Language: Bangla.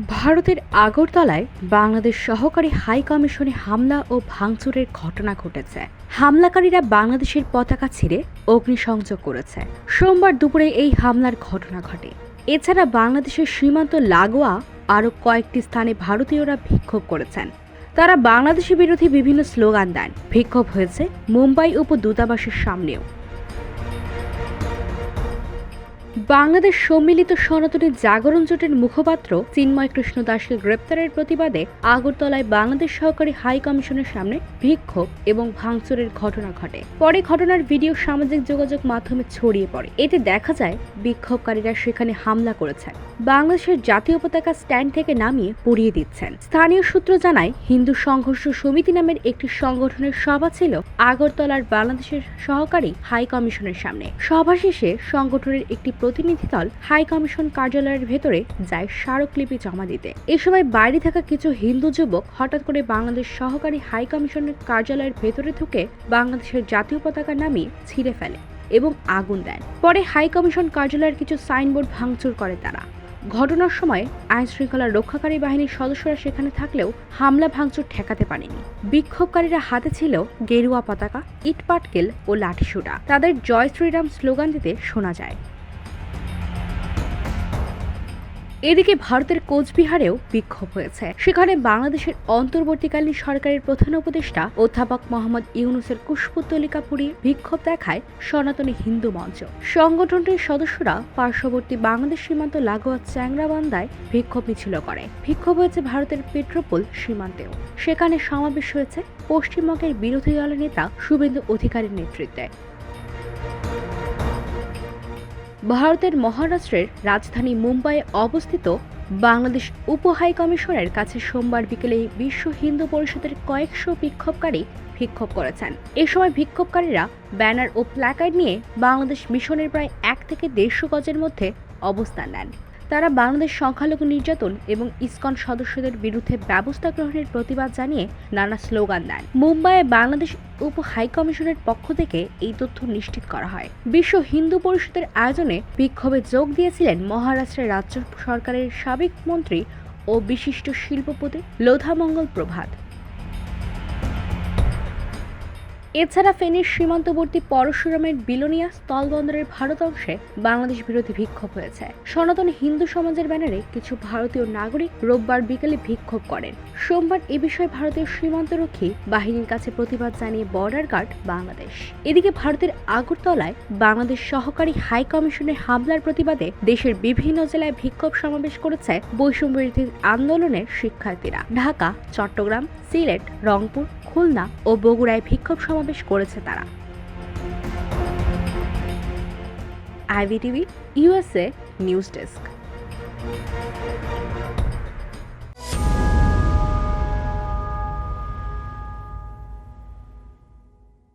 ভারতের আগরতলায় বাংলাদেশ সহকারী হাই কমিশনে হামলা ও ভাঙচুরের ঘটনা ঘটেছে। হামলাকারীরা বাংলাদেশের পতাকা ছিঁড়ে অগ্নিসংযোগ করেছে। সোমবার দুপুরে এই হামলার ঘটনা ঘটে। এছাড়া বাংলাদেশের সীমান্ত লাগোয়া আরও কয়েকটি স্থানে ভারতীয়রা বিক্ষোভ করেছেন। তারা বাংলাদেশের বিরোধী বিভিন্ন স্লোগান দেন। বিক্ষোভ হয়েছে মুম্বাই উপ দূতাবাসের সামনেও। বাংলাদেশ সম্মিলিত সনাতনী জাগরণ জোটের মুখপাত্র চিন্ময় কৃষ্ণ দাসকে গ্রেপ্তারের প্রতিবাদে আগরতলায় বাংলাদেশ সহকারী হাই কমিশনের সামনে বিক্ষোভ এবং ভাঙচুরের ঘটনা ঘটে। পরে ঘটনার ভিডিও সামাজিক যোগাযোগ মাধ্যমে ছড়িয়ে পড়ে। এতে দেখা যায়, বিক্ষোভকারীরা সেখানে হামলা করেছেন। বাংলাদেশের জাতীয় পতাকা স্ট্যান্ড থেকে নামিয়ে পুড়িয়ে দিচ্ছেন। স্থানীয় সূত্র জানায়, হিন্দু সংঘর্ষ সমিতি নামের একটি সংগঠনের সভা ছিল আগরতলার বাংলাদেশের সহকারী হাই কমিশনের সামনে। সভা শেষে সংগঠনের একটি প্রতিনিধি দল হাই কমিশন কার্যালয়ের ভেতরে যায় স্মারকলিপি জমা দিতে। এ সময় বাইরে থাকা কিছু হিন্দু যুবক হঠাৎ করে বাংলাদেশ সহকারী হাই কমিশনের কার্যালয়ের ভেতরে ঢুকে বাংলাদেশের জাতীয় পতাকা নামিয়ে ছিঁড়ে ফেলে এবং আগুন দেন। পরে হাই কমিশন কার্যালয়ের কিছু সাইনবোর্ড ভাঙচুর করে তারা। ঘটনার সময় আইন শৃঙ্খলা রক্ষাকারী বাহিনীর সদস্যরা সেখানে থাকলেও হামলা ভাঙচুর ঠেকাতে পারেনি। বিক্ষোভকারীরা হাতে ছিল গেরুয়া পতাকা, ইটপাটকেল ও লাঠিসোঁটা। তাদের জয় শ্রীরাম স্লোগান দিতে শোনা যায়। এদিকে ভারতের কোচবিহারেও বিক্ষোভ হয়েছে। সেখানে বাংলাদেশের অন্তর্বর্তীকালীন সরকারের প্রধান উপদেষ্টা অধ্যাপক মোহাম্মদ ইউনুসের কুশপুত্তলিকা পুড়িয়ে বিক্ষোভ দেখায় সনাতনী হিন্দু মঞ্চ। সংগঠনটির সদস্যরা পার্শ্ববর্তী বাংলাদেশ সীমান্ত লাগোয়া চ্যাংরাবান্দায় বিক্ষোভ মিছিল করে। বিক্ষোভ হয়েছে ভারতের পেট্রোপোল সীমান্তেও। সেখানে সমাবেশ হয়েছে পশ্চিমবঙ্গের বিরোধী দলের নেতা শুভেন্দু অধিকারীর নেতৃত্বে। ভারতের মহারাষ্ট্রের রাজধানী মুম্বাইয়ে অবস্থিত বাংলাদেশ উপ হাই কমিশনের কাছে সোমবার বিকেলে বিশ্ব হিন্দু পরিষদের কয়েকশো বিক্ষোভকারী বিক্ষোভ করেছেন। এ সময় বিক্ষোভকারীরা ব্যানার ও প্ল্যাকার্ড নিয়ে বাংলাদেশ মিশনের প্রায় এক থেকে দেড়শো গজের মধ্যে অবস্থান নেন। তারা বাংলাদেশ সংখ্যালঘু নির্যাতন এবং ইসকন সদস্যদের বিরুদ্ধে ব্যবস্থা গ্রহণের প্রতিবাদ জানিয়ে নানা স্লোগান দেন। মুম্বাইয়ে বাংলাদেশ উপ হাই কমিশনের পক্ষ থেকে এই তথ্য নিশ্চিত করা হয়। বিশ্ব হিন্দু পরিষদের আয়োজনে বিক্ষোভে যোগ দিয়েছিলেন মহারাষ্ট্রের রাজ্য সরকারের সাবেক মন্ত্রী ও বিশিষ্ট শিল্পপতি লোধামঙ্গল প্রভাত। এছাড়া ফেনীর সীমান্তবর্তী পরশুরামের বিলোনিয়া স্থলবন্দরের ভারত অংশে বাংলাদেশ বিরোধী বিক্ষোভ হয়েছে। সনাতন হিন্দু সমাজের ব্যানারে কিছু ভারতীয় নাগরিক রোববার বিকেলে বিক্ষোভ করেন। সোমবার এ বিষয়ে ভারতীয় সীমান্তরক্ষী বাহিনীর কাছে প্রতিবাদ জানিয়ে বর্ডার গার্ড বাংলাদেশ। এদিকে ভারতের আগরতলায় বাংলাদেশ সহকারী হাই কমিশনের হামলার প্রতিবাদে দেশের বিভিন্ন জেলায় বিক্ষোভ সমাবেশ করেছে বৈষম্য বিরোধী আন্দোলনের শিক্ষার্থীরা। ঢাকা, চট্টগ্রাম, সিলেট, রংপুর, খুলনা ও বগুড়ায় বিক্ষোভ সমাবেশ করেছে তারা। IVTV USA news desk.